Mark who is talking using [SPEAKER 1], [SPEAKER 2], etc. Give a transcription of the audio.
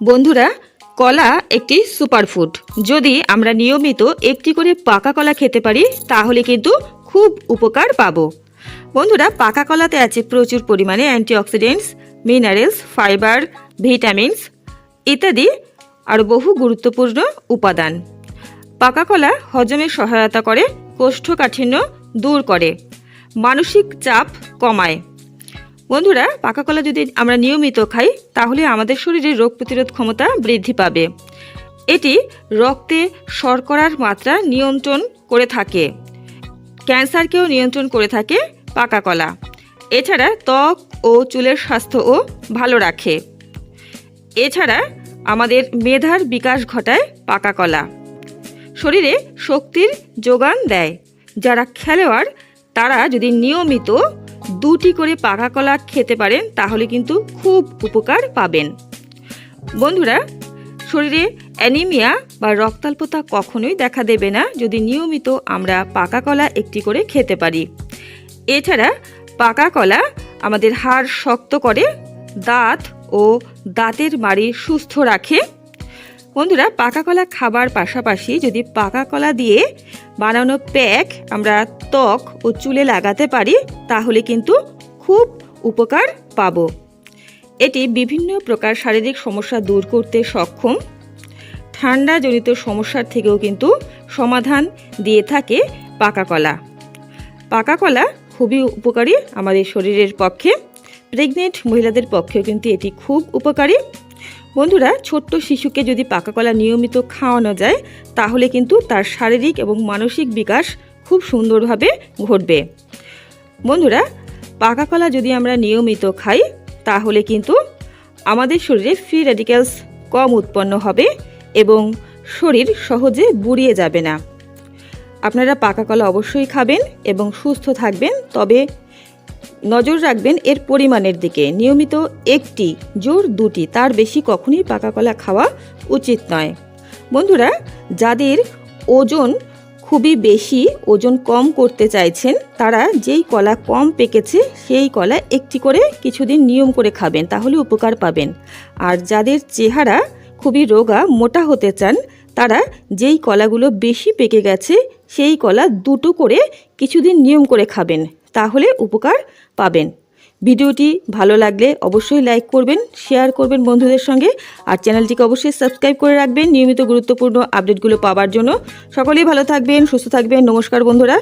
[SPEAKER 1] বন্ধুরা, কলা একটি সুপারফুড যদি আমরা নিয়মিত একটি করে পাকা কলা খেতে পারি, তাহলে কিন্তু খুব উপকার পাবো। বন্ধুরা, পাকা কলাতে আছে প্রচুর পরিমাণে অ্যান্টিঅক্সিডেন্টস মিনারেলস ফাইবার ভিটামিনস ইত্যাদি আর বহু গুরুত্বপূর্ণ উপাদান। পাকা কলা হজমে সহায়তা করে কোষ্ঠকাঠিন্য দূর করে, মানসিক চাপ কমায়। বন্ধুরা, পাকা কলা যদি আমরা নিয়মিত খাই, তাহলে আমাদের শরীরে রোগ প্রতিরোধ ক্ষমতা বৃদ্ধি পাবে। এটি রক্তে শর্করার মাত্রা নিয়ন্ত্রণ করে থাকে। ক্যান্সারকেও নিয়ন্ত্রণ করে থাকে পাকা কলা। এছাড়া ত্বক ও চুলের স্বাস্থ্যও ভালো রাখে। এছাড়া আমাদের মেধার বিকাশ ঘটায় পাকা কলা। শরীরে শক্তির যোগান দেয়। যারা খেলোয়াড়, তারা যদি নিয়মিত দুটি করে পাকা কলা খেতে পারেন, তাহলে কিন্তু খুব উপকার পাবেন। বন্ধুরা, শরীরে অ্যানিমিয়া বা রক্তাল্পতা কখনোই দেখা দেবে না, যদি নিয়মিত আমরা পাকা কলা একটি করে খেতে পারি। এছাড়া পাকা কলা আমাদের হাড় শক্ত করে, দাঁত ও দাঁতের মাড়ি সুস্থ রাখে। বন্ধুরা, পাকা কলা খাবার পাশাপাশি যদি পাকা কলা দিয়ে বানানো প্যাক আমরা ত্বক ও চুলে লাগাতে পারি, তাহলে কিন্তু খুব উপকার পাবো। এটি বিভিন্ন প্রকার শারীরিক সমস্যা দূর করতে সক্ষম। ঠান্ডাজনিত সমস্যার থেকেও কিন্তু সমাধান দিয়ে থাকে পাকা কলা। পাকা কলা খুবই উপকারী আমাদের শরীরের পক্ষে। প্রেগনেন্ট মহিলাদের পক্ষেও কিন্তু এটি খুব উপকারী। বন্ধুরা, ছোট্ট শিশুকে যদি পাকা কলা নিয়মিত খাওয়ানো যায়, তাহলে কিন্তু তার শারীরিক এবং মানসিক বিকাশ খুব সুন্দরভাবে ঘটবে। বন্ধুরা, পাকা কলা যদি আমরা নিয়মিত খাই, তাহলে কিন্তু আমাদের শরীরে ফ্রি রেডিক্যালস কম উৎপন্ন হবে এবং শরীর সহজে বুড়িয়ে যাবে না। আপনারা পাকা কলা অবশ্যই খাবেন এবং সুস্থ থাকবেন, তবে নজর রাখবেন এর পরিমাণের দিকে। নিয়মিত একটি জোর, দুটি, তার বেশি কখনোই পাকা কলা খাওয়া উচিত নয়। বন্ধুরা, যাদের ওজন খুবই বেশি, ওজন কম করতে চাইছেন, তারা যেই কলা কম পেকেছে, সেই কলা একটি করে কিছুদিন নিয়ম করে খাবেন, তাহলে উপকার পাবেন। আর যাদের চেহারা খুবই রোগা, মোটা হতে চান, তারা যেই কলাগুলো বেশি পেকে গেছে, সেই কলা দুটো করে কিছুদিন নিয়ম করে খাবেন। তাহলে উপকার পাবেন। ভিডিওটি ভালো লাগলে অবশ্যই লাইক করবেন শেয়ার করবেন বন্ধুদের সঙ্গে, আর চ্যানেলটিকে অবশ্যই সাবস্ক্রাইব করে রাখবেন নিয়মিত গুরুত্বপূর্ণ আপডেটগুলো পাওয়ার জন্য। সকলেই ভালো থাকবেন, সুস্থ থাকবেন, নমস্কার বন্ধুরা।